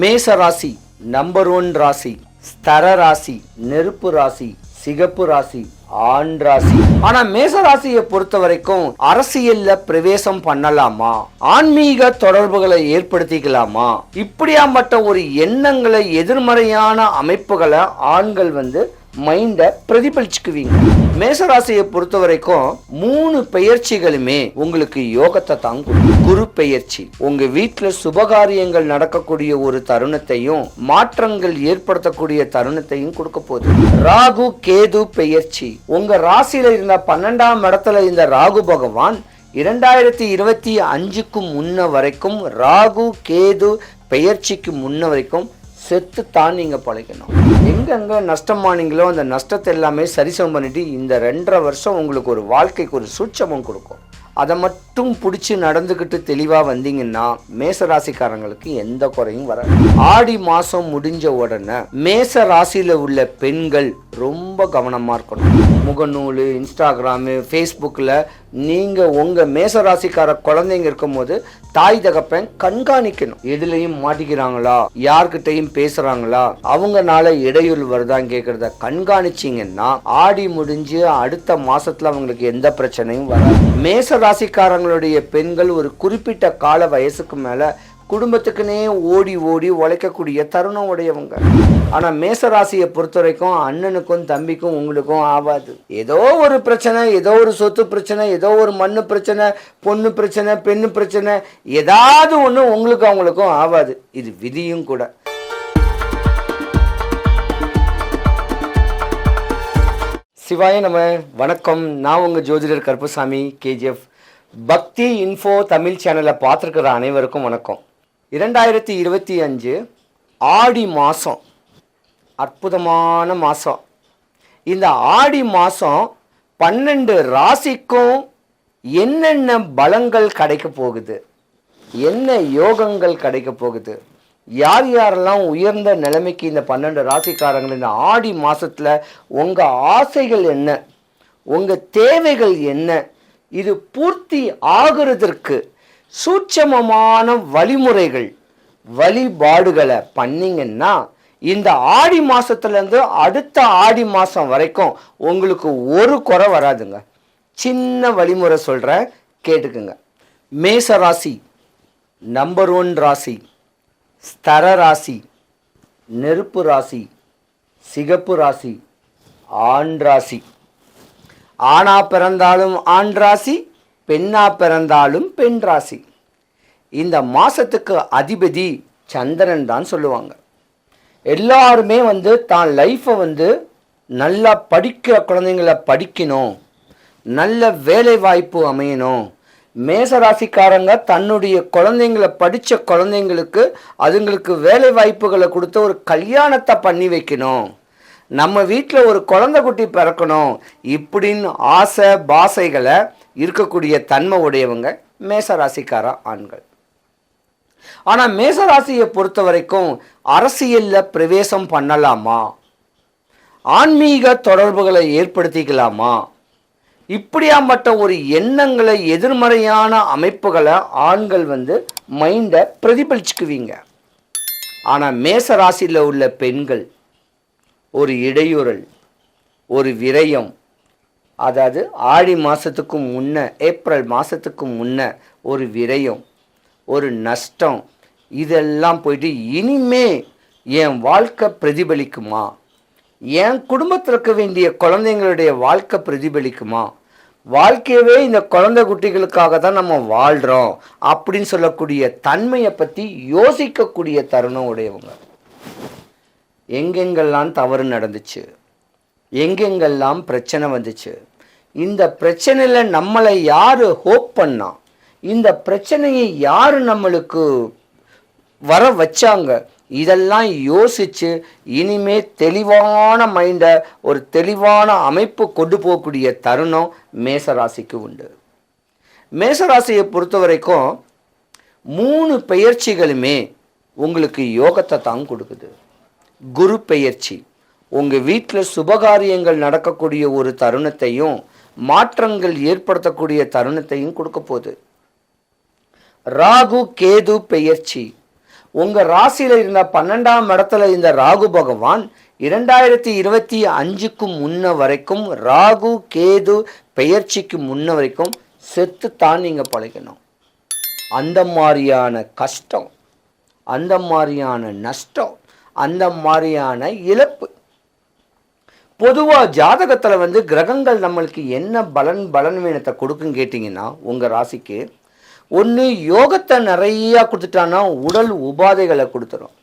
மேச ராசி number one ராசி ஸ்தர ராசி நெருப்பு ராசி சிகப்பு ராசி ஆண் ராசி. ஆனா மேச ராசியை பொறுத்த வரைக்கும் அரசியல்ல பிரவேசம் பண்ணலாமா? ஆன்மீக தொடர்புகளை ஏற்படுத்திக்கலாமா? இப்படியாப்பட்ட ஒரு எண்ணங்களை எதிர்மறையான அமைப்புகளை ஆண்கள் வந்து மைண்டை பிரதிபலிச்சுக்குவீங்க. மேசராசியை பொறுத்த வரைக்கும் மூணு பெயர்ச்சிகளுமே உங்களுக்கு யோகத்தை தாங்க குரு பெயர்ச்சி. உங்க வீட்டுல சுபகாரியங்கள் நடக்கக்கூடிய ஒரு தருணத்தையும் மாற்றங்கள் ஏற்படுத்தக்கூடிய தருணத்தையும் கொடுக்க போகுது. ராகு கேது பெயர்ச்சி. உங்க ராசியில இருந்த பன்னெண்டாம் இடத்துல இந்த ராகு பகவான் இரண்டாயிரத்தி இருபத்தி அஞ்சுக்கு முன்ன வரைக்கும் ராகு கேது பெயர்ச்சிக்கு முன்ன வரைக்கும் செத்து தான் நீங்க பழைக்கணும் எங்கெங்கே நஷ்டமானீங்களோ அந்த நஷ்டத்தை எல்லாமே சரிசமம் பண்ணிவிட்டு இந்த ரெண்டரை வருஷம் உங்களுக்கு ஒரு வாழ்க்கைக்கு ஒரு சூட்சமும் கொடுக்கும். அதை மட்டும் மட்டும் பிடிச்சி நடந்துக்கிட்டு தெளிவாக வந்தீங்கன்னா மேச ராசிக்காரங்களுக்கு எந்த குறையும் வராது. ஆடி மாதம் முடிஞ்ச உடனே மேச ராசியில் உள்ள பெண்கள் ரொம்ப கவனமாக இருக்கணும். முகநூல் இன்ஸ்டாகிராமு ஃபேஸ்புக்கில் நீங்கள் உங்கள் மேச ராசிக்கார குழந்தைங்க இருக்கும்போது தாய் தகப்பன் கண்காணிக்கணும். எதுலையும் மாட்டிக்கிறாங்களா? யார்கிட்டையும் பேசுகிறாங்களா அவங்கனால இடையூறு வருதான்னு கேட்குறத கண்காணிச்சிங்கன்னா ஆடி முடிஞ்சு அடுத்த மாதத்தில் அவங்களுக்கு எந்த பிரச்சனையும் வராது. மேச தங்களுடைய பெண்கள் ஒரு குறிப்பிட்ட கால வயசுக்கு மேல குடும்பத்துக்குனே ஓடி ஓடி உழைக்கக்கூடிய தருணம் உடையவங்க. ஆனால் மேச ராசியை பொறுத்த வரைக்கும் அண்ணனுக்கும் தம்பிக்கும் உங்களுக்கும் ஆகாது ஏதோ ஒரு பிரச்சனை ஏதோ ஒரு சொத்து பிரச்சனை ஏதோ ஒரு மண்ணு பிரச்சனை பொண்ணு பிரச்சனை பெண்ணு பிரச்சனை ஏதாவது ஒண்ணு உங்களுக்கு அவங்களுக்கும் ஆகாது இது விதியும் கூட. சிவாய நம்ம வணக்கம். நான் உங்க ஜோதிடர் கருப்புசாமி கேஜிஎஃப் பக்தி இன்ஃபோ தமிழ் சேனலை பார்த்துருக்கிற அனைவருக்கும் வணக்கம். இரண்டாயிரத்தி இருபத்தி அஞ்சு ஆடி மாதம் அற்புதமான மாதம் இந்த ஆடி மாதம் பன்னெண்டு ராசிக்கும் என்னென்ன பலங்கள் கிடைக்க போகுது? என்ன யோகங்கள் கிடைக்க போகுது? யார் யாரெல்லாம் உயர்ந்த நிலைமைக்கு இந்த பன்னெண்டு ராசிக்காரங்கள் இந்த ஆடி மாதத்தில் உங்கள் ஆசைகள் என்ன? உங்கள் தேவைகள் என்ன? இது பூர்த்தி ஆகுறதற்கு சூட்சமமான வழிமுறைகள் வழிபாடுகளை பண்ணீங்கன்னா இந்த ஆடி மாதத்துலேருந்து அடுத்த ஆடி மாதம் வரைக்கும் உங்களுக்கு ஒரு குறை வராதுங்க. சின்ன வழிமுறை சொல்கிற கேட்டுக்குங்க. மேச ராசி நம்பர் ஒன் ராசி ஸ்தர ராசி நெருப்பு ராசி சிகப்பு ராசி ஆண் ராசி. ஆணா பிறந்தாலும் ஆண் ராசி பெண்ணா பிறந்தாலும் பெண் ராசி. இந்த மாதத்துக்கு அதிபதி சந்திரன் தான் சொல்லுவாங்க. எல்லாருமே வந்து தான் லைஃப்பை வந்து நல்லா படிக்கிற குழந்தைங்கள படிக்கணும். நல்ல வேலை வாய்ப்பு அமையணும் மேசராசிக்காரங்க தன்னுடைய குழந்தைங்கள படித்த குழந்தைங்களுக்கு அதுங்களுக்கு வேலை வாய்ப்புகளை கொடுத்து ஒரு கல்யாணத்தை பண்ணி வைக்கணும். நம்ம வீட்டில் ஒரு குழந்தை குட்டி பிறக்கணும் இப்படின்னு ஆசை பாசைகளை இருக்கக்கூடிய தன்மை உடையவங்க மேசராசிக்கார ஆண்கள். ஆனால் மேசராசியை பொறுத்த வரைக்கும் அரசியலில் பிரவேசம் பண்ணலாமா? ஆன்மீக தொடர்புகளை ஏற்படுத்திக்கலாமா? இப்படியாப்பட்ட ஒரு எண்ணங்களை எதிர்மறையான அமைப்புகளை ஆண்கள் வந்து மைண்டை பிரதிபலிச்சுக்குவீங்க. ஆனால் மேச ராசியில் உள்ள பெண்கள் ஒரு இடையூறல் ஒரு விரயம் அதாவது ஆடி மாதத்துக்கு முன்ன ஏப்ரல் மாதத்துக்கு முன்ன ஒரு விரயம் ஒரு நஷ்டம் இதெல்லாம் போயிட்டு இனிமே என் வாழ்க்கை பிரதிபலிக்குமா? என் குடும்பத்தில் இருக்க வேண்டிய குழந்தைங்களுடைய வாழ்க்கை பிரதிபலிக்குமா? வாழ்க்கையவே இந்த குழந்தை குட்டிகளுக்காக தான் நம்ம வாழ்கிறோம் அப்படின்னு சொல்லக்கூடிய தன்மையை பற்றி யோசிக்கக்கூடிய தருணம் உடையவங்க. எங்கெங்கெல்லாம் தவறு நடந்துச்சு? எங்கெங்கெல்லாம் பிரச்சனை வந்துச்சு? இந்த பிரச்சனையில் நம்மளை யார் ஹோப் பண்ணா? இந்த பிரச்சனையை யார் நம்மளுக்கு வர வச்சாங்க? இதெல்லாம் யோசித்து இனிமே தெளிவான மைண்டை ஒரு தெளிவான அமைப்பு கொண்டு போகக்கூடிய தருணம் மேசராசிக்கு உண்டு. மேசராசியை பொறுத்த வரைக்கும் மூணு பெயர்ச்சிகளுமே உங்களுக்கு யோகத்தை தான் கொடுக்குது. குரு பெயர்ச்சி. உங்கள் வீட்டில் சுபகாரியங்கள் நடக்கக்கூடிய ஒரு தருணத்தையும் மாற்றங்கள் ஏற்படுத்தக்கூடிய தருணத்தையும் கொடுக்க போகுது. ராகு கேது பெயர்ச்சி. உங்கள் ராசியில் இருந்த பன்னெண்டாம் இடத்துல இந்த ராகு பகவான் இரண்டாயிரத்தி இருபத்தி அஞ்சுக்கு முன்ன வரைக்கும் ராகு கேது பெயர்ச்சிக்கு முன்ன வரைக்கும் செத்து தான் நீங்கள் பழைக்கணும் அந்த மாதிரியான கஷ்டம் அந்த மாதிரியான நஷ்டம் அந்த மாதிரியான இழப்பு. பொதுவாக ஜாதகத்தில் வந்து கிரகங்கள் நம்மளுக்கு என்ன பலன் பலன்வீனத்தை கொடுக்குன்னு கேட்டிங்கன்னா உங்கள் ராசிக்கு ஒன்று யோகத்தை நிறையா கொடுத்துட்டான்னா உடல் உபாதைகளை கொடுத்துரும்.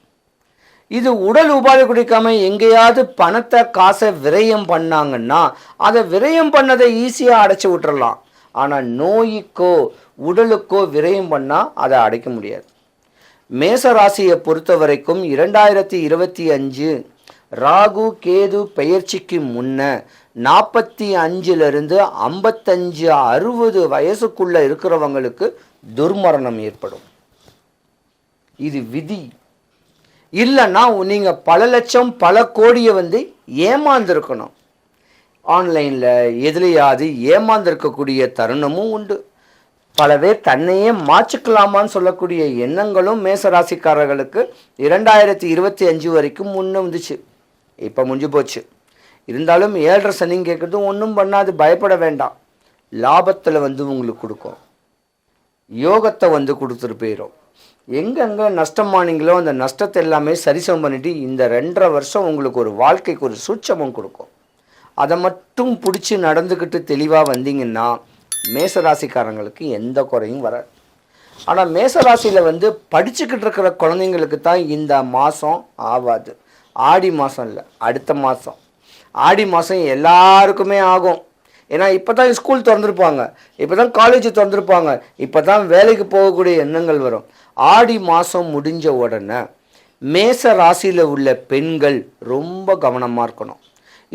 இது உடல் உபாதை குடிக்காம எங்கேயாவது பணத்தை காசை விரயம் பண்ணாங்கன்னா அதை விரயம் பண்ணதை ஈஸியாக அடைச்சி விட்டுறலாம். ஆனால் நோய்க்கோ உடலுக்கோ விரயம் பண்ணால் அதை அடைக்க முடியாது. மேச ராசியை பொறுத்த வரைக்கும் இரண்டாயிரத்தி இருபத்தி அஞ்சு ராகு கேது பெயர்ச்சிக்கு முன்ன நாற்பத்தி அஞ்சிலிருந்து ஐம்பத்தஞ்சு அறுபது வயசுக்குள்ளே இருக்கிறவங்களுக்கு துர்மரணம் ஏற்படும். இது விதி. இல்லைன்னா நீங்கள் பல லட்சம் பல கோடியை வந்து ஏமாந்துருக்கணும். ஆன்லைனில் எதுலையாவது ஏமாந்திருக்கக்கூடிய தருணமும் உண்டு. பல பேர் தன்னையே மாற்றிக்கலாமான்னு சொல்லக்கூடிய எண்ணங்களும் மேசராசிக்காரர்களுக்கு இரண்டாயிரத்தி இருபத்தி அஞ்சு வரைக்கும் முன்னே வந்துச்சு. இப்போ முடிஞ்சு போச்சு. இருந்தாலும் ஏழரை சனின்னு கேட்குறது ஒன்றும் பண்ணாது பயப்பட வேண்டாம். லாபத்தில் வந்து உங்களுக்கு கொடுக்கும். யோகத்தை வந்து கொடுத்துட்டு போயிடும் எங்கெங்கே நஷ்டமானீங்களோ அந்த நஷ்டத்தை எல்லாமே சரிசமம் பண்ணிவிட்டு இந்த ரெண்டரை வருஷம் உங்களுக்கு ஒரு வாழ்க்கைக்கு ஒரு சூட்சமம் கொடுக்கும். அதை மட்டும் பிடிச்சி நடந்துக்கிட்டு தெளிவாக வந்தீங்கன்னா மேசராசிக்காரங்களுக்கு எந்த குறையும் வராது. ஆனால் மேசராசியில் வந்து படிச்சுக்கிட்டு இருக்கிற குழந்தைங்களுக்கு தான் இந்த மாதம் ஆகாது ஆடி மாதம் இல்லை அடுத்த மாதம் ஆடி மாதம் எல்லாருக்குமே ஆகும். ஏன்னா இப்போ தான் ஸ்கூல் திறந்துருப்பாங்க. இப்போ தான் காலேஜ் திறந்துருப்பாங்க. இப்போ தான் வேலைக்கு போகக்கூடிய எண்ணங்கள் வரும். ஆடி மாதம் முடிஞ்ச உடனே மேச ராசியில் உள்ள பெண்கள் ரொம்ப கவனமாக இருக்கணும்.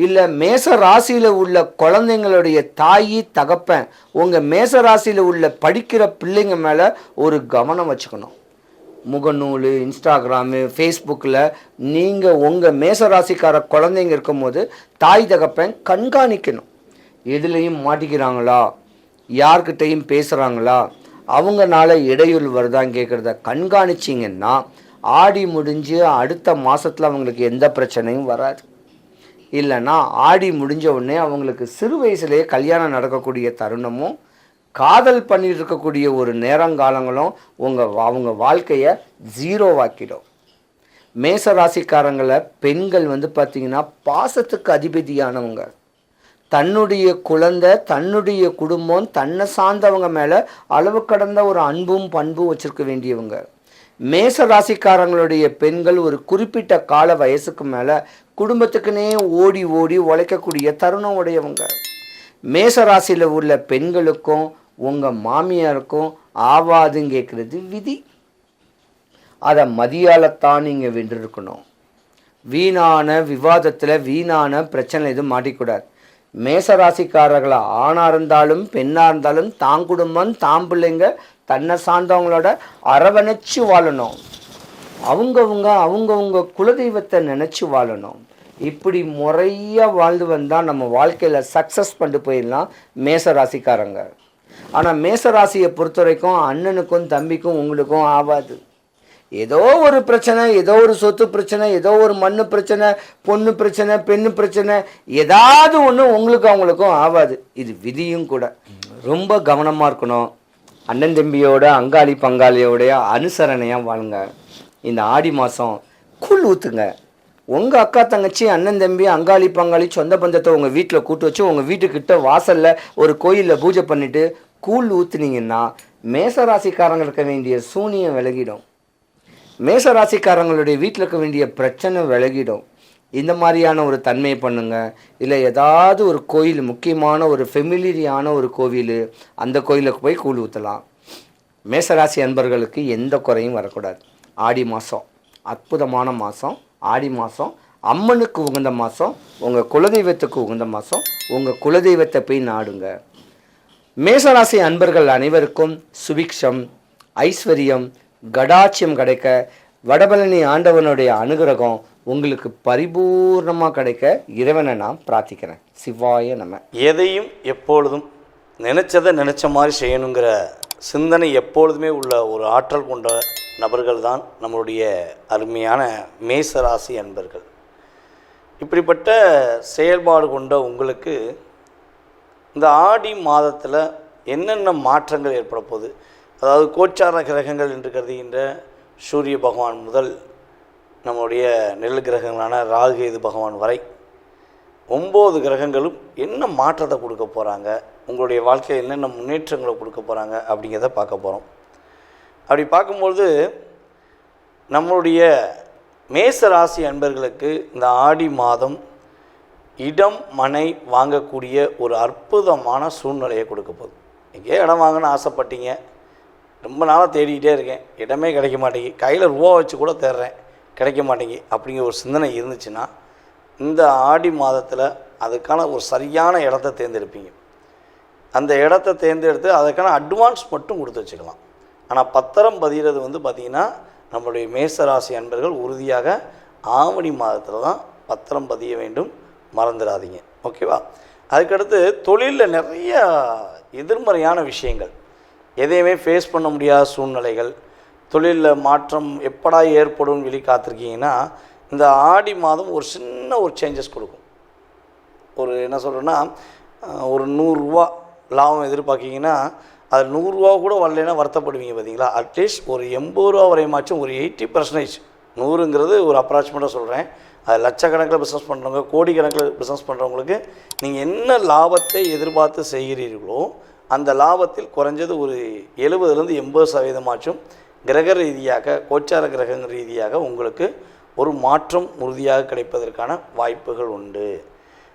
இல்லை மேச ராசியில் உள்ள குழந்தைங்களுடைய தாயி தகப்பன் உங்கள் மேச ராசியில் உள்ள படிக்கிற பிள்ளைங்க மேலே ஒரு கவனம் வச்சுக்கணும். முகநூல் இன்ஸ்டாகிராமு ஃபேஸ்புக்கில் நீங்கள் உங்கள் மேச ராசிக்கார குழந்தைங்க இருக்கும்போது தாய் தகப்பன் கண்காணிக்கணும். எதுலேயும் மாட்டிக்கிறாங்களா? யார்கிட்டையும் பேசுகிறாங்களா அவங்கனால இடையூறு வருதான்னு கேட்குறத கண்காணிச்சிங்கன்னா ஆடி முடிஞ்சு அடுத்த மாதத்தில் அவங்களுக்கு எந்த பிரச்சனையும் வராது. இல்லைன்னா ஆடி முடிஞ்ச உடனே அவங்களுக்கு சிறு வயசுலேயே கல்யாணம் நடக்கக்கூடிய தருணமும் காதல் பண்ணிட்டு இருக்கக்கூடிய ஒரு நேரங்காலங்களும் உங்கள் அவங்க வாழ்க்கையை ஜீரோவாக்கிடும் மேச ராசிக்காரங்களை பெண்கள் வந்து பார்த்திங்கன்னா பாசத்துக்கு அதிபதியானவங்க. தன்னுடைய குழந்தை தன்னுடைய குடும்பம் தன்னை சார்ந்தவங்க மேலே அளவு கடந்த ஒரு அன்பும் பண்பும் வச்சுருக்க வேண்டியவங்க. மேச ராசிக்காரங்களுடைய பெண்கள் ஒரு குறிப்பிட்ட கால வயசுக்கு மேலே குடும்பத்துக்குனே ஓடி ஓடி உழைக்கக்கூடிய தருணம் உடையவங்க. மேச ராசியில் உள்ள பெண்களுக்கும் உங்கள் மாமியாருக்கும் ஆவாதுன்னு கேட்குறது விதி. அதை மதியாலத்தான் நீங்கள் வென்றிருக்கணும். வீணான விவாதத்தில் வீணான பிரச்சனை எதுவும் மாட்டிக்கூடாது. மேசராசிக்காரர்களா ஆணாக இருந்தாலும் பெண்ணாக இருந்தாலும் தான் குடும்பம் தான் பிள்ளைங்க தன்னை சார்ந்தவங்களோட அரவணைச்சு வாழணும். அவங்கவுங்க அவங்கவுங்க குலதெய்வத்தை நினச்சி வாழணும். இப்படி முறையாக வாழ்ந்து வந்தால் நம்ம வாழ்க்கையில் சக்ஸஸ் பண்ணிட்டு போயிடலாம் மேச ராசிக்காரங்க ஆனால் மேச ராசியை பொறுத்த வரைக்கும் அண்ணனுக்கும் தம்பிக்கும் உங்களுக்கும் ஆகாது ஏதோ ஒரு பிரச்சனை ஏதோ ஒரு சொத்து பிரச்சனை ஏதோ ஒரு மண்ணு பிரச்சனை பொண்ணு பிரச்சனை பெண்ணு பிரச்சனை ஏதாவது ஒன்று உங்களுக்கு அவங்களுக்கும் ஆகாது. இது விதியும் கூட. ரொம்ப கவனமாக இருக்கணும். அண்ணன் தம்பியோட அங்காளி பங்காளியோடைய அனுசரணையாக வாழுங்க. இந்த ஆடி மாதம் கூழ் ஊற்றுங்க உங்கள் அக்கா தங்கச்சி அண்ணன் தம்பி அங்காளி பங்காளி சொந்த பந்தத்தை உங்கள் வீட்டில் கூட்டு வச்சு உங்கள் வீட்டுக்கிட்ட வாசலில் ஒரு கோயிலில் பூஜை பண்ணிவிட்டு கூழ் ஊற்றுனீங்கன்னா மேசராசிக்காரங்க இருக்க வேண்டிய சூனியம் விலகிடும். மேச ராசிக்காரங்களுடைய வீட்டில் இருக்க வேண்டிய பிரச்சனை விலகிடும். இந்த மாதிரியான ஒரு தன்மையை பண்ணுங்க. இல்லை ஏதாவது ஒரு கோயில் முக்கியமான ஒரு ஃபெமிலியரியான ஒரு கோவில் அந்த கோயிலுக்கு போய் கூழ் ஊற்றலாம் மேசராசி அன்பர்களுக்கு எந்த குறையும் வரக்கூடாது. ஆடி மாதம் அற்புதமான மாதம் ஆடி மாதம் அம்மனுக்கு உகந்த மாதம் உங்கள் குலதெய்வத்துக்கு உகந்த மாதம் உங்கள் குலதெய்வத்தை போய் நாடுங்க. மேசராசி அன்பர்கள் அனைவருக்கும் சுபிக்ஷம் ஐஸ்வர்யம் கடாட்சியம் கிடைக்க வடபழனி ஆண்டவனுடைய அனுகிரகம் உங்களுக்கு பரிபூர்ணமாக கிடைக்க இறைவனை நான் பிரார்த்திக்கிறேன். சிவாய நம்ம எதையும் எப்பொழுதும் நினச்சதை நினச்ச மாதிரி செய்யணுங்கிற சிந்தனை எப்பொழுதுமே உள்ள ஒரு ஆற்றல் கொண்ட நபர்கள் தான் நம்மளுடைய அருமையான மேசராசி அன்பர்கள். இப்படிப்பட்ட செயல்பாடு கொண்ட உங்களுக்கு இந்த ஆடி மாதத்தில் என்னென்ன மாற்றங்கள் ஏற்பட போகுது? அதாவது கோச்சார கிரகங்கள் என்று கருதுகின்ற சூரிய பகவான் முதல் நம்முடைய நெல் கிரகங்களான ராகு இது பகவான் வரை ஒம்பது கிரகங்களும் என்ன மாற்றத்தை கொடுக்க போகிறாங்க உங்களுடைய வாழ்க்கையில் என்னென்ன முன்னேற்றங்களை கொடுக்க போகிறாங்க அப்படிங்கிறத பார்க்க போகிறோம் அப்படி பார்க்கும்பொழுது நம்மளுடைய மேச ராசி அன்பர்களுக்கு இந்த ஆடி மாதம் இடம் மனை வாங்கக்கூடிய ஒரு அற்புதமான சூழ்நிலையை கொடுக்க போகுது. எங்கேயோ இடம் வாங்கணும்னு ஆசைப்பட்டீங்க. ரொம்ப நாளாக தேடிக்கிட்டே இருக்கேன். இடமே கிடைக்க மாட்டேங்கி. கையில் ரூபா வச்சு கூட தேடுறேன் கிடைக்க மாட்டேங்கி. அப்படிங்கிற ஒரு சிந்தனை இருந்துச்சுன்னா இந்த ஆடி மாதத்தில் அதுக்கான ஒரு சரியான இடத்த தேர்ந்தெடுப்பீங்க. அந்த இடத்த தேர்ந்தெடுத்து அதுக்கான அட்வான்ஸ் மட்டும் கொடுத்து வச்சுக்கலாம். ஆனால் பத்திரம் பதிகிறது வந்து பார்த்திங்கன்னா நம்மளுடைய மேசராசி அன்பர்கள் உறுதியாக ஆவணி மாதத்தில் தான் பத்திரம் பதிய வேண்டும். மறந்துடாதீங்க. ஓகேவா? அதுக்கடுத்து தொழிலில் நிறைய எதிர்மறையான விஷயங்கள். எதையுமே ஃபேஸ் பண்ண முடியாத சூழ்நிலைகள் தொழிலில் மாற்றம் எப்படா ஏற்படும் வெளி காத்திருக்கீங்கன்னா இந்த ஆடி மாதம் ஒரு சின்ன ஒரு சேஞ்சஸ் கொடுக்கும். ஒரு என்ன சொல்கிறேன்னா ஒரு நூறுரூவா லாபம் எதிர்பார்க்கிங்கன்னா அது நூறுரூவா கூட வரலைன்னா வருத்தப்படுவீங்க பார்த்தீங்களா அட்லீஸ்ட் ஒரு எண்பது ரூபா வரையமாச்சும் ஒரு எயிட்டி பர்சன்டேஜ் நூறுங்கிறது ஒரு அப்ராக்சிமேட்டாக சொல்கிறேன் அது லட்சக்கணக்கில் பிஸ்னஸ் பண்ணுறவங்க கோடிக்கணக்கில் பிஸ்னஸ் பண்ணுறவங்களுக்கு நீங்கள் என்ன லாபத்தை எதிர்பார்த்து செய்கிறீர்களோ அந்த லாபத்தில் குறைஞ்சது ஒரு எழுபதுலேருந்து எண்பது சதவீதமாச்சும் கிரக ரீதியாக கோச்சார கிரக ரீதியாக உங்களுக்கு ஒரு மாற்றம் உறுதியாக கிடைப்பதற்கான வாய்ப்புகள் உண்டு.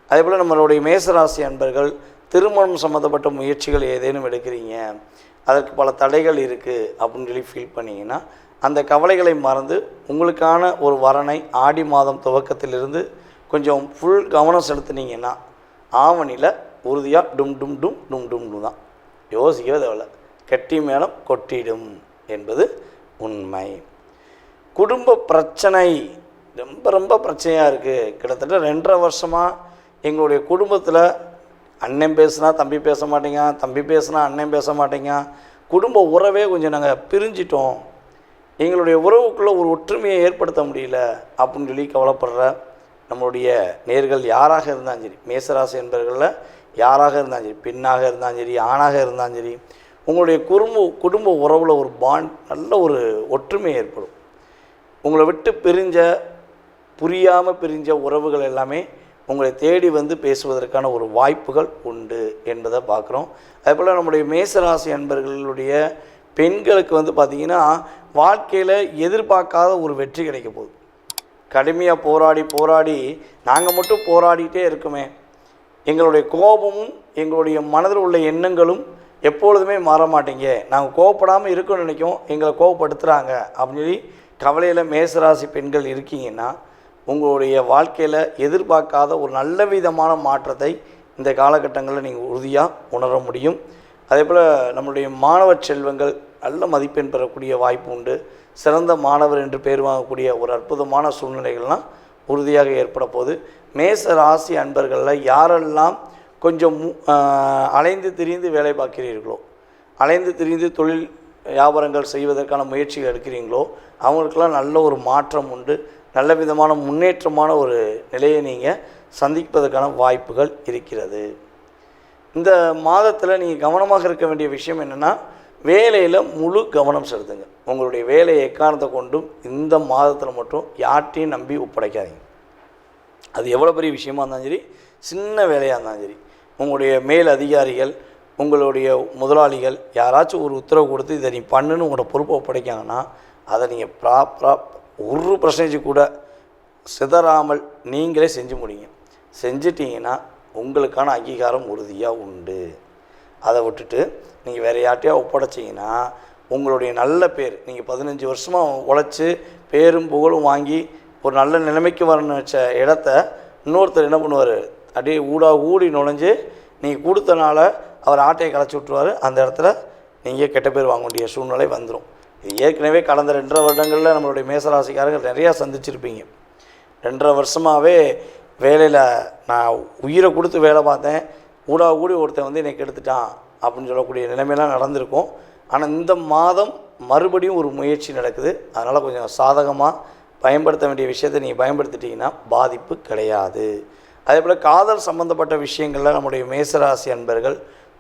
அதே போல் நம்மளுடைய மேசராசி அன்பர்கள் திருமணம் சம்மந்தப்பட்ட முயற்சிகள் ஏதேனும் எடுக்கிறீங்க அதற்கு பல தடைகள் இருக்குது அப்படின்னு சொல்லி ஃபீல் பண்ணிங்கன்னா அந்த கவலைகளை மறந்து உங்களுக்கான ஒரு வரனை ஆடி மாதம் துவக்கத்திலிருந்து கொஞ்சம் ஃபுல் கவனம் செலுத்துனீங்கன்னா ஆவணியில் உறுதியாக டும் டும் டும் டும் டும் டும் தான். யோசிக்கவே தேவையில்ல. கெட்டி மேலும் கொட்டிடும் என்பது உண்மை. குடும்ப பிரச்சனை ரொம்ப ரொம்ப பிரச்சனையாக இருக்குது கிட்டத்தட்ட ரெண்டரை வருஷமாக எங்களுடைய குடும்பத்தில் அண்ணன் பேசுனா தம்பி பேச மாட்டேங்க தம்பி பேசுனா அண்ணன் பேச மாட்டேங்க. குடும்ப உறவே கொஞ்சம் நாங்கள் பிரிஞ்சிட்டோம். எங்களுடைய உறவுக்குள்ளே ஒரு ஒற்றுமையை ஏற்படுத்த முடியல அப்படின்னு சொல்லி கவலைப்படுற நம்மளுடைய நேர்கள் யாராக இருந்தாலும் சரி மேசராசி என்பவர்களில் யாராக இருந்தாலும் சரி பெண்ணாக இருந்தாலும் சரி ஆணாக இருந்தாலும் சரி உங்களுடைய குடும்ப குடும்ப உறவில் ஒரு பாண்ட் நல்ல ஒரு ஒற்றுமை ஏற்படும். உங்களை விட்டு பிரிஞ்ச புரியாமல் பிரிஞ்ச உறவுகள் எல்லாமே உங்களை தேடி வந்து பேசுவதற்கான ஒரு வாய்ப்புகள் உண்டு என்பதை பார்க்குறோம். அதேபோல் நம்முடைய மேசராசி அன்பர்களுடைய பெண்களுக்கு வந்து பார்த்திங்கன்னா வாழ்க்கையில் எதிர்பார்க்காத ஒரு வெற்றி கிடைக்க போகுது. கடுமையாக போராடி போராடி நாங்கள் மட்டும் போராடிட்டே இருக்குமே எங்களுடைய கோபமும் எங்களுடைய மனதில் உள்ள எண்ணங்களும் எப்பொழுதுமே மாற மாட்டேங்க. நாங்கள் கோவப்படாமல் இருக்கணும்னு நினைக்கும் எங்களை கோவப்படுத்துகிறாங்க அப்படின்னு சொல்லி கவலையில் மேசராசி பெண்கள் இருக்கீங்கன்னா உங்களுடைய வாழ்க்கையில் எதிர்பார்க்காத ஒரு நல்ல விதமான மாற்றத்தை இந்த காலகட்டங்களில் நீங்கள் உறுதியாக உணர முடியும். அதே போல் நம்மளுடைய மாணவ செல்வங்கள் நல்ல மதிப்பெண் பெறக்கூடிய வாய்ப்பு உண்டு. சிறந்த மாணவர் என்று பேர் வாங்கக்கூடிய ஒரு அற்புதமான சூழ்நிலைகள்லாம் உறுதியாக ஏற்பட போகுது. மேச ராசி அன்பர்களில் யாரெல்லாம் கொஞ்சம் மு- அலைந்து திரிந்து வேலை பார்க்கிறீர்களோ அலைந்து திரிந்து தொழில் வியாபாரங்கள் செய்வதற்கான முயற்சிகள் எடுக்கிறீங்களோ அவங்களுக்கெல்லாம் நல்ல ஒரு மாற்றம் உண்டு. நல்ல விதமான முன்னேற்றமான ஒரு நிலையை நீங்கள் சந்திப்பதற்கான வாய்ப்புகள் இருக்கிறது. இந்த மாதத்தில் நீங்கள் கவனமாக இருக்க வேண்டிய விஷயம் என்னென்னா வேலையில் முழு கவனம் செலுத்துங்க. உங்களுடைய வேலையை எக்காரணத்தை கொண்டும் இந்த மாதத்தில் மட்டும் யார்ட்டையும் நம்பி ஒப்படைக்காதீங்க. அது எவ்வளோ பெரிய விஷயமா இருந்தாலும் சரி சின்ன வேலையாக இருந்தாலும் சரி உங்களுடைய மேல் அதிகாரிகள் உங்களுடைய முதலாளிகள் யாராச்சும் ஒரு உத்தரவு கொடுத்து இதை நீ பண்ணுன்னு உங்களோட பொறுப்பை ஒப்படைக்காங்கன்னா அதை நீங்கள் ப்ராப்பராக ஒரு பர்சன்டேஜ் கூட சிதறாமல் நீங்களே செஞ்சு முடியுங்க செஞ்சிட்டிங்கன்னா உங்களுக்கான அங்கீகாரம் உறுதியாக உண்டு. அதை விட்டுட்டு நீங்கள் வேறு யார்ட்டையா ஒப்படைச்சிங்கன்னா உங்களுடைய நல்ல பேர் நீங்கள் பதினஞ்சு வருஷமாக உழைச்சி பேரும் புகழும் வாங்கி ஒரு நல்ல நிலைமைக்கு வரணும்னு வச்ச இடத்த இன்னொருத்தர் என்ன பண்ணுவார்? அப்படியே ஊடா ஊடி நுழைஞ்சு நீங்கள் கொடுத்தனால அவர் ஆட்டையை களைச்சி விட்ருவார் அந்த இடத்துல நீங்கள் கெட்ட பேர் வாங்க வேண்டிய சூழ்நிலை வந்துடும் இது ஏற்கனவே கடந்த ரெண்டரை வருடங்களில் நம்மளுடைய மேசராசிக்காரர்கள் நிறையா சந்திச்சிருப்பீங்க. ரெண்டரை வருஷமாகவே வேலையில் நான் உயிரை கொடுத்து வேலை பார்த்தேன். ஊடா கூடி ஒருத்தன் வந்து என்னை கெடுத்துட்டான் அப்படின்னு சொல்லக்கூடிய நிலைமையெல்லாம் நடந்திருக்கும். ஆனால் இந்த மாதம் மறுபடியும் ஒரு முயற்சி நடக்குது. அதனால் கொஞ்சம் சாதகமாக பயன்படுத்த வேண்டிய விஷயத்தை நீங்கள் பயன்படுத்திட்டிங்கன்னா பாதிப்பு கிடையாது. அதே போல் காதல் சம்மந்தப்பட்ட விஷயங்களில் நம்முடைய மேசராசி அன்பர்கள்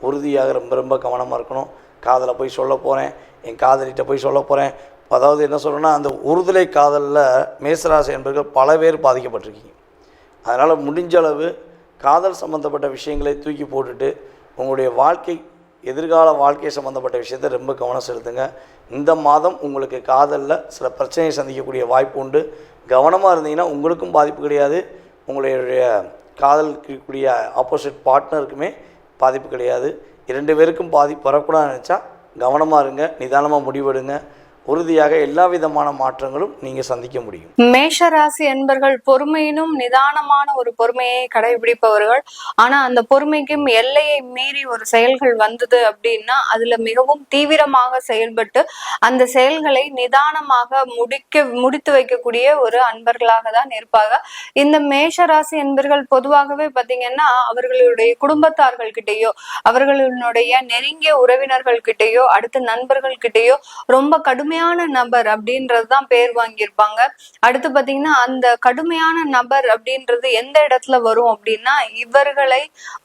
உறுதியாக ரொம்ப ரொம்ப கவனமாக இருக்கணும். காதலை போய் சொல்ல போகிறேன் என் காதலிகிட்ட போய் சொல்ல போகிறேன் அதாவது என்ன சொல்கிறேன்னா அந்த உறுதலை காதலில் மேசராசி அன்பர்கள் பல பேர் பாதிக்கப்பட்டிருக்கீங்க. அதனால் முடிஞ்ச அளவு காதல் சம்மந்தப்பட்ட விஷயங்களை தூக்கி போட்டுட்டு உங்களுடைய வாழ்க்கை எதிர்கால வாழ்க்கை சம்மந்தப்பட்ட விஷயத்தை ரொம்ப கவனம் செலுத்துங்க. இந்த மாதம் உங்களுக்கு காதலில் சில பிரச்சனையை சந்திக்கக்கூடிய வாய்ப்பு உண்டு. கவனமாக இருந்தீங்கன்னா உங்களுக்கும் பாதிப்பு கிடையாது. உங்களுடைய காதலிக்கக்கூடிய ஆப்போசிட் பார்ட்னருக்குமே பாதிப்பு கிடையாது. இரண்டு பேருக்கும் பாதிப்பு வரக்கூடாதுன்னு நினச்சா கவனமாக இருங்க. நிதானமாக முடிவெடுங்க. உறுதியாக எல்லா விதமான மாற்றங்களும் நீங்க சந்திக்க முடியும். மேஷ ராசி என்பர்கள் பொறுமையினும் நிதானமான ஒரு பொறுமையை கடைபிடிப்பவர்கள். ஆனா அந்த பொறுமைக்கும் எல்லையை மீறி ஒரு செயல்கள் வந்தது அப்படின்னா அதுல மிகவும் தீவிரமாக செயல்பட்டு அந்த செயல்களை நிதானமாக முடிக்க முடித்து வைக்கக்கூடிய ஒரு அன்பர்களாக தான் இருப்பாங்க. இந்த மேஷ ராசி என்பர்கள் பொதுவாகவே பாத்தீங்கன்னா அவர்களுடைய குடும்பத்தார்கள் கிட்டேயோ அவர்களுடைய நெருங்கிய உறவினர்கள் கிட்டேயோ அடுத்த நண்பர்கள் கிட்டேயோ ரொம்ப கடுமையான நபர் அப்படின்றது தான் பேர் வாங்கியிருப்பாங்க. அடுத்து பாத்தீங்கன்னா அந்த கடுமையான நபர் அப்படின்றது எந்த இடத்துல வரும் அப்படின்னா இவர்களை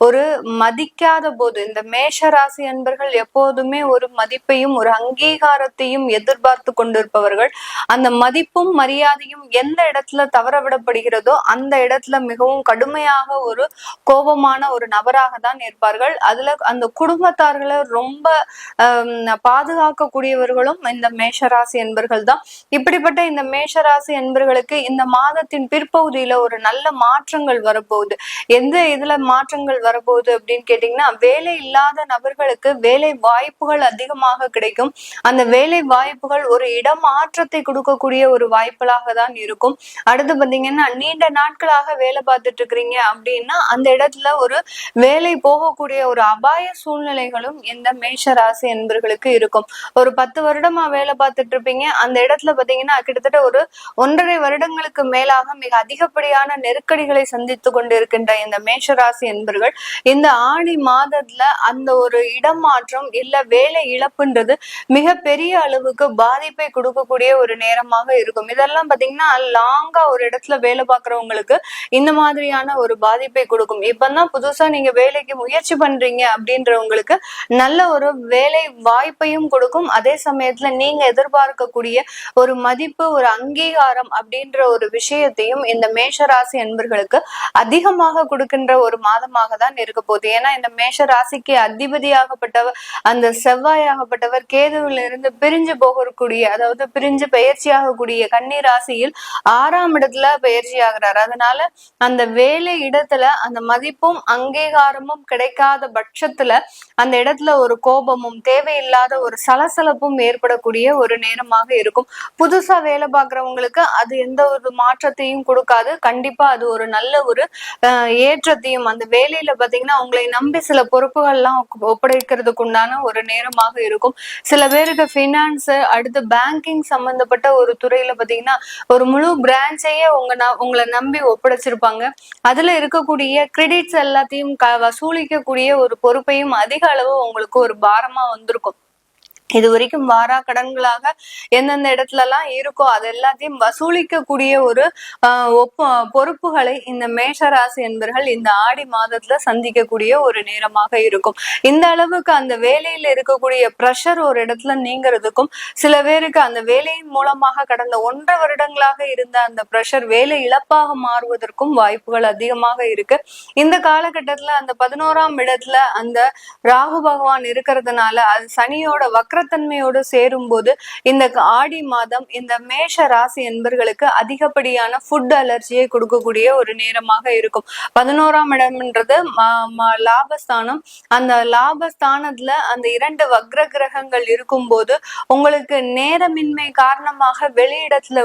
ஒரு மதிக்காத போது இந்த மேஷ ராசி அன்பர்கள் எப்போதுமே ஒரு மதிப்பையும் ஒரு அங்கீகாரத்தையும் எதிர்பார்த்து கொண்டிருப்பவர்கள். அந்த மதிப்பும் மரியாதையும் எந்த இடத்துல தவற விடப்படுகிறதோ அந்த இடத்துல மிகவும் கடுமையாக ஒரு கோபமான ஒரு நபராக தான் இருப்பார்கள். அதுல அந்த குடும்பத்தார்களை ரொம்ப பாதுகாக்கக்கூடியவர்களும் இந்த மேஷ மேஷராசி என்பர்கள் தான் இப்படிப்பட்ட இந்த மேஷராசி என்பர்களுக்கு இந்த மாதத்தின் பிற்பகுதியில ஒரு நல்ல மாற்றங்கள் வரப்போகுது. எந்த இதுல மாற்றங்கள் வரப்போகுது அப்படின்னு கேட்டீங்கன்னா வேலை இல்லாத நபர்களுக்கு வேலை வாய்ப்புகள் அதிகமாக கிடைக்கும். அந்த வேலை வாய்ப்புகள் ஒரு இடமாற்றத்தை கொடுக்கக்கூடிய ஒரு வாய்ப்புகளாக தான் இருக்கும். அடுத்து பாத்தீங்கன்னா நீண்ட நாட்களாக வேலை பார்த்துட்டு இருக்கிறீங்க அப்படின்னா அந்த இடத்துல ஒரு வேலை போகக்கூடிய ஒரு அபாய சூழ்நிலைகளும் இந்த மேஷராசி என்பர்களுக்கு இருக்கும். ஒரு பத்து வருடமா வேலை பார்த்துட்டு இருப்பீங்க அந்த இடத்துல பாத்தீங்கன்னா கிட்டத்தட்ட ஒரு ஒன்றரை வருடங்களுக்கு மேலாக மிக அதிகப்படியான நெருக்கடிகளை சந்தித்து கொண்டிருக்கின்ற இந்த மேஷராசி என்பவர்கள் என்பர்கள் இந்த ஆணி மாதத்துல அந்த ஒரு இடமாற்றம் இல்ல வேலை இழப்புன்றது மிக பெரிய அளவுக்கு பாதிப்பை கொடுக்கக்கூடிய ஒரு நேரமாக இருக்கும். இதெல்லாம் பாத்தீங்கன்னா லாங்கா ஒரு இடத்துல வேலை பார்க்கறவங்களுக்கு இந்த மாதிரியான ஒரு பாதிப்பை கொடுக்கும். இப்பதான் புதுசா நீங்க வேலைக்கு முயற்சி பண்றீங்க அப்படின்றவங்களுக்கு நல்ல ஒரு வேலை வாய்ப்பையும் கொடுக்கும். அதே சமயத்துல நீங்க எதிர்பார்க்கக்கூடிய ஒரு மதிப்பு ஒரு அங்கீகாரம் அப்படின்ற ஒரு விஷயத்தையும் இந்த மேஷராசி அன்பர்களுக்கு அதிகமாக கொடுக்கின்ற ஒரு மாதமாக தான் இருக்க போகுது. ஏன்னா இந்த மேஷ ராசிக்கு அதிபதியாகப்பட்டவர் அந்த செவ்வாயாகப்பட்டவர் கேதுவில் இருந்து பிரிஞ்சு போகக்கூடிய அதாவது பிரிஞ்சு பயிற்சியாகக்கூடிய கன்னி ராசியில் ஆறாம் இடத்துல பயிற்சி ஆகிறார். அதனால அந்த வேலை இடத்துல அந்த மதிப்பும் அங்கீகாரமும் கிடைக்காத பட்சத்துல அந்த இடத்துல ஒரு கோபமும் தேவையில்லாத ஒரு சலசலப்பும் ஏற்படக்கூடிய ஒரு நேரமாக இருக்கும். புதுசா வேலை பார்க்கறவங்களுக்கு அது எந்த ஒரு மாற்றத்தையும் கொடுக்காது. கண்டிப்பா அது ஒரு நல்ல ஒரு அஹ், ஏற்றத்தையும் அந்த வேலையில பாத்தீங்கன்னா அவங்களை நம்பி சில பொறுப்புகள்லாம் ஒப்படைக்கிறதுக்கு உண்டான ஒரு நேரமாக இருக்கும். சில பேருக்கு ஃபினான்ஸ் அடுத்து பேங்கிங் சம்பந்தப்பட்ட ஒரு துறையில பாத்தீங்கன்னா ஒரு முழு பிரான்ச்சையே உங்க ந- உங்களை நம்பி ஒப்படைச்சிருப்பாங்க. அதுல இருக்கக்கூடிய கிரெடிட்ஸ் எல்லாத்தையும் க வசூலிக்கக்கூடிய ஒரு பொறுப்பையும் அதிக அளவு உங்களுக்கு ஒரு பாரமா வந்திருக்கும். இது வரைக்கும் வாரா கடன்களாக எந்தெந்த இடத்துல எல்லாம் இருக்கோ அது எல்லாத்தையும் வசூலிக்கக்கூடிய ஒரு ஒப்ப பொறுப்புகளை இந்த மேஷராசி என்பர்கள் இந்த ஆடி மாதத்துல சந்திக்கக்கூடிய ஒரு நேரமாக இருக்கும். இந்த அளவுக்கு அந்த வேலையில இருக்கக்கூடிய ப்ரெஷர் ஒரு இடத்துல நீங்கிறதுக்கும் சில பேருக்கு அந்த வேலையின் மூலமாக கடந்த ஒன்றரை வருடங்களாக இருந்த அந்த ப்ரெஷர் வேலை இழப்பாக மாறுவதற்கும் வாய்ப்புகள் அதிகமாக இருக்கு. இந்த காலகட்டத்துல அந்த பதினோராம் இடத்துல அந்த ராகு பகவான் இருக்கிறதுனால அது சனியோட சேரும் சேரும்போது இந்த ஆடி மாதம் இந்த மேஷ ராசி என்பர்களுக்கு அதிகப்படியான ஃபுட் அலர்ஜியை கொடுக்கக்கூடிய ஒரு நேரமாக இருக்கும். பதினோராம் இடம்ன்றது லாபஸ்தானம். அந்த லாபஸ்தானத்துல அந்த இரண்டு வக்ர கிரகங்கள் இருக்கும்போது உங்களுக்கு நேரமின்மை காரணமாக வெளியிடத்துல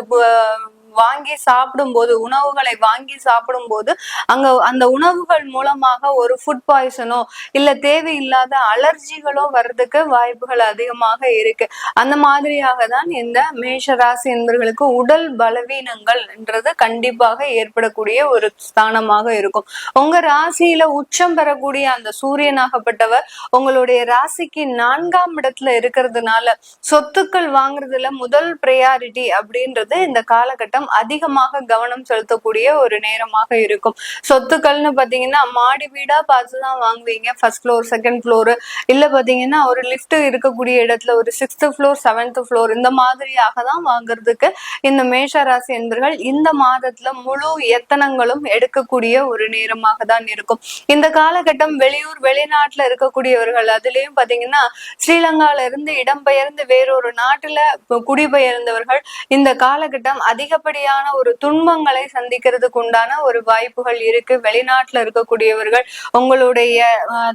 வாங்கி சாப்பிடும்போது உணவுகளை வாங்கி சாப்பிடும்போது அங்க அந்த உணவுகள் மூலமாக ஒரு ஃபுட் பாய்சனோ இல்ல தேவையில்லாத அலர்ஜிகளோ வர்றதுக்கு வாய்ப்புகள் அதிகமாக இருக்கு. அந்த மாதிரியாக தான் இந்த மேஷ ராசி என்பவர்களுக்கு உடல் பலவீனங்கள் என்றது கண்டிப்பாக ஏற்படக்கூடிய ஒரு ஸ்தானமாக இருக்கும். உங்க ராசியில உச்சம் பெறக்கூடிய அந்த சூரியனாகப்பட்டவர் உங்களுடைய ராசிக்கு நான்காம் இடத்துல இருக்கிறதுனால சொத்துக்கள் வாங்குறதுல முதல் ப்ரையாரிட்டி அப்படின்றது இந்த காலகட்டம் அதிகமாக கவனம் செலுத்தக்கூடிய ஒரு நேரமாக இருக்கும். சொத்துக்கள்னு பாத்தீங்கன்னா மாடி வீடா பார்த்து தான் வாங்குவீங்க. ஃபர்ஸ்ட் ஃப்ளோர் செகண்ட் ஃப்ளோர் இல்ல பாத்தீங்கன்னா ஒரு லிஃப்ட் இருக்கக்கூடிய இடத்துல ஒரு சிக்ஸ்த் ஃப்ளோர் செவன்த் ஃப்ளோர் இந்த மாதிரியாக தான் வாங்குறதுக்கு இந்த மேஷ ராசி என்பர்கள் இந்த மாதத்துல முழு எத்தனங்களும் எடுக்கக்கூடிய ஒரு நேரமாக தான் இருக்கும். இந்த காலகட்டம் வெளியூர் வெளிநாட்டுல இருக்கக்கூடியவர்கள் அதுலயும் பாத்தீங்கன்னா ஸ்ரீலங்கால இருந்து இடம்பெயர்ந்து வேறொரு நாட்டுல குடிபெயர்ந்தவர்கள் இந்த காலகட்டம் அதிகப்படியான ஒரு துன்பங்களை சந்திக்கிறதுக்கு உண்டான ஒரு வாய்ப்புகள் இருக்கு. வெளிநாட்டுல இருக்கக்கூடியவர்கள் உங்களுடைய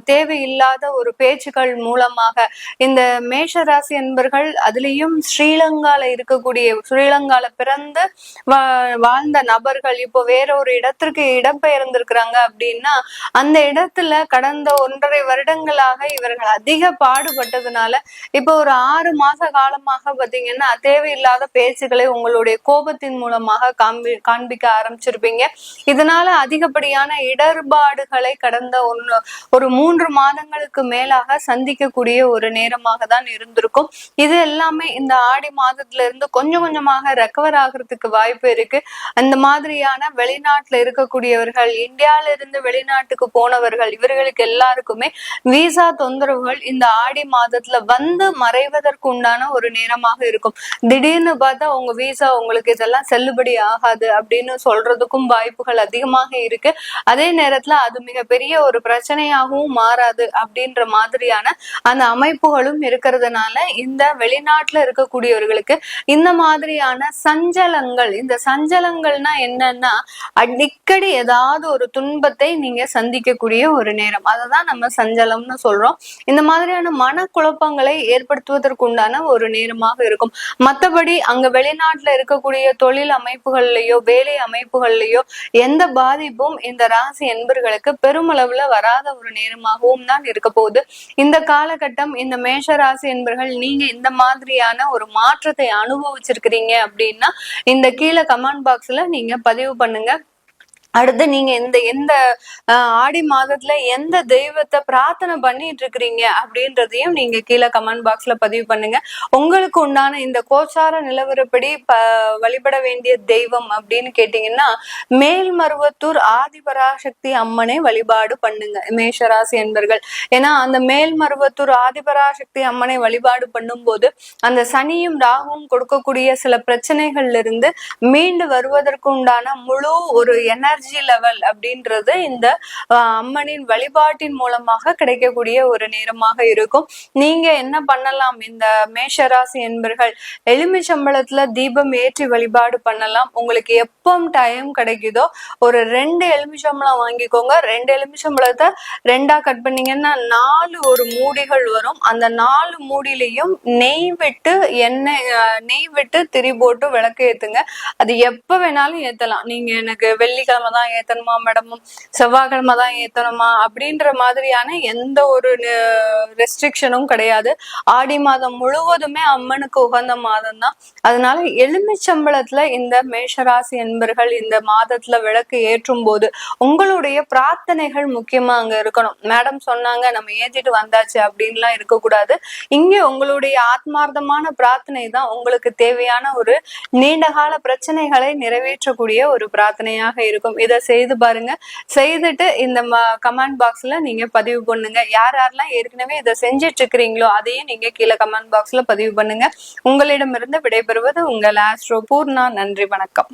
தேவையில்லாத ஒரு பேச்சுக்கள் மூலமாக இந்த மேஷராசி என்பர்கள் அதுலயும் ஸ்ரீலங்கால இருக்கக்கூடிய ஸ்ரீலங்கால பிறந்து வா- வாழ்ந்த நபர்கள் இப்போ வேற ஒரு இடத்திற்கு இடம்பெயர்ந்திருக்கிறாங்க அப்படின்னா அந்த இடத்துல கடந்த ஒன்றரை வருடங்களாக இவர்கள் அதிக பாடுபட்டதுனால இப்போ ஒரு ஆறு மாச காலமாக பாத்தீங்கன்னா தேவையில்லாத பேச்சுக்களை உங்களுடைய கோபத்தின் மூலமாக காண்பி காண்பிக்க ஆரம்பிச்சிருப்பீங்க. இதனால அதிகப்படியான இடர்பாடுகளை கடந்த ஒன்று ஒரு மூன்று மாதங்களுக்கு மேலாக சந்திக்கக்கூடிய ஒரு நேரமாக தான் இருந்திருக்கும். இது எல்லாமே இந்த ஆடி மாதத்துல இருந்து கொஞ்சம் கொஞ்சமாக ரெக்கவர் ஆகிறதுக்கு வாய்ப்பு இருக்கு. அந்த மாதிரியான வெளிநாட்டுல இருக்கக்கூடியவர்கள் இந்தியால இருந்து வெளிநாட்டுக்கு போனவர்கள் இவர்களுக்கு எல்லாருக்குமே விசா தொந்தரவுகள் இந்த ஆடி மாதத்துல வந்து மறைவதற்கு உண்டான ஒரு நேரமாக இருக்கும். திடீர்னு பார்த்தா உங்க விசா உங்களுக்கு இதெல்லாம் செல்லுபடி ஆகாது அப்படின்னு சொல்றதுக்கும் வாய்ப்புகள் அதிகமாக இருக்கு. அதே நேரத்துல அது மிகப்பெரிய ஒரு பிரச்சனையாகவும் மாறாது அப்படின்ற மாதிரியான அந்த அமைப்புகளும் இருக்கிறதுனால இந்த வெளிநாட்டுல இருக்கக்கூடியவர்களுக்கு இந்த மாதிரியான சஞ்சலங்கள் இந்த சஞ்சலங்கள்னா என்னன்னா அடிக்கடி ஏதாவது ஒரு துன்பத்தை நீங்க சந்திக்கக்கூடிய ஒரு நேரம். அதை தான் நம்ம சஞ்சலம்னு சொல்றோம். இந்த மாதிரியான மனக்குழப்பங்களை ஏற்படுத்துவதற்குண்டான ஒரு நேரமாக இருக்கும். மத்தபடி அங்க வெளிநாட்டுல இருக்கக்கூடிய தொழில் அமைப்புகள்லயோ வேலை அமைப்புகள்லயோ எந்த பாதிப்பும் இந்த ராசி என்பர்களுக்கு பெருமளவுல வராத ஒரு நேரமாகவும் தான் இருக்க போகுது. இந்த காலகட்டம் இந்த மேஷ ராசி என்பர்கள் நீங்க இந்த மாதிரியான ஒரு மாற்றத்தை அனுபவிச்சிருக்கிறீங்க அப்படின்னா இந்த கீழே கமெண்ட் பாக்ஸ்ல நீங்க பதிவு பண்ணுங்க. அடுத்து நீங்க இந்த எந்த ஆடி மாதத்துல எந்த தெய்வத்தை பிரார்த்தனை பண்ணிட்டு இருக்கிறீங்க அப்படின்றதையும் நீங்க கீழே கமெண்ட் பாக்ஸ்ல பதிவு பண்ணுங்க. உங்களுக்கு உண்டான இந்த கோச்சார நிலவரப்படி வழிபட வேண்டிய தெய்வம் அப்படின்னு கேட்டீங்கன்னா மேல்மருவத்தூர் ஆதிபராசக்தி அம்மனை வழிபாடு பண்ணுங்க. மேஷராசி என்பர்கள் ஏன்னா அந்த மேல்மருவத்தூர் ஆதிபராசக்தி அம்மனை வழிபாடு பண்ணும்போது அந்த சனியும் ராகுவும் கொடுக்கக்கூடிய சில பிரச்சனைகள்ல இருந்து மீண்டு வருவதற்கு உண்டான முழு ஒரு எனர்ஜி லெவல் அப்படின்றது இந்த அம்மனின் வழிபாட்டின் மூலமாக கிடைக்கக்கூடிய ஒரு நேரமாக இருக்கும். நீங்க என்ன பண்ணலாம்? இந்த மேஷராசி என்பர்கள் எலுமிச்சம்பளத்துல தீபம் ஏற்றி வழிபாடு பண்ணலாம். உங்களுக்கு எப்போ டைம் கிடைக்குதோ ஒரு ரெண்டு எலுமிச்சம்பளம் வாங்கிக்கோங்க. ரெண்டு எலுமிச்சம்பளத்தை ரெண்டா கட் பண்ணீங்கன்னா நாலு ஒரு மூடிகள் வரும். அந்த நாலு மூடிலையும் நெய் விட்டு எண்ணெய் ஆஹ், நெய் விட்டு திரி போட்டு விளக்கு ஏத்துங்க. அது எப்ப வேணாலும் ஏத்தலாம். நீங்க எனக்கு வெள்ளிக்கிழமை தான் ஏத்தணுமா மேடமும்? செவ்வாய்க்கிழமை தான் ஏத்தணுமா? அப்படின்ற மாதிரியான எந்த ஒரு ரெஸ்ட்ரிக்ஷனும் கிடையாது. ஆடி மாதம் முழுவதுமே அம்மனுக்கு உகந்த மாதம் தான். அதனால எலுமிச்சம்பழத்துல இந்த மேஷராசி என்பர்கள் இந்த மாதத்துல விளக்கு ஏற்றும் போது உங்களுடைய பிரார்த்தனைகள் முக்கியமா அங்க இருக்கணும். மேடம் சொன்னாங்க நம்ம ஏத்திட்டு வந்தாச்சு அப்படின்லாம் இருக்கக்கூடாது. இங்கே உங்களுடைய ஆத்மார்த்தமான பிரார்த்தனை தான் உங்களுக்கு தேவையான ஒரு நீண்டகால பிரச்சனைகளை நிறைவேற்றக்கூடிய ஒரு பிரார்த்தனையாக இருக்கும். இதை செய்து பாருங்க. செய்துட்டு இந்த கமெண்ட் பாக்ஸ்ல நீங்க பதிவு பண்ணுங்க. யார் யாரெல்லாம் ஏற்கனவே இதை செஞ்சிட்டு இருக்கிறீங்களோ அதையும் நீங்க கீழே கமெண்ட் பாக்ஸ்ல பதிவு பண்ணுங்க. உங்களிடமிருந்து விடைபெறுவது உங்கள் ஆஸ்ட்ரோ பூர்ணா. நன்றி வணக்கம்.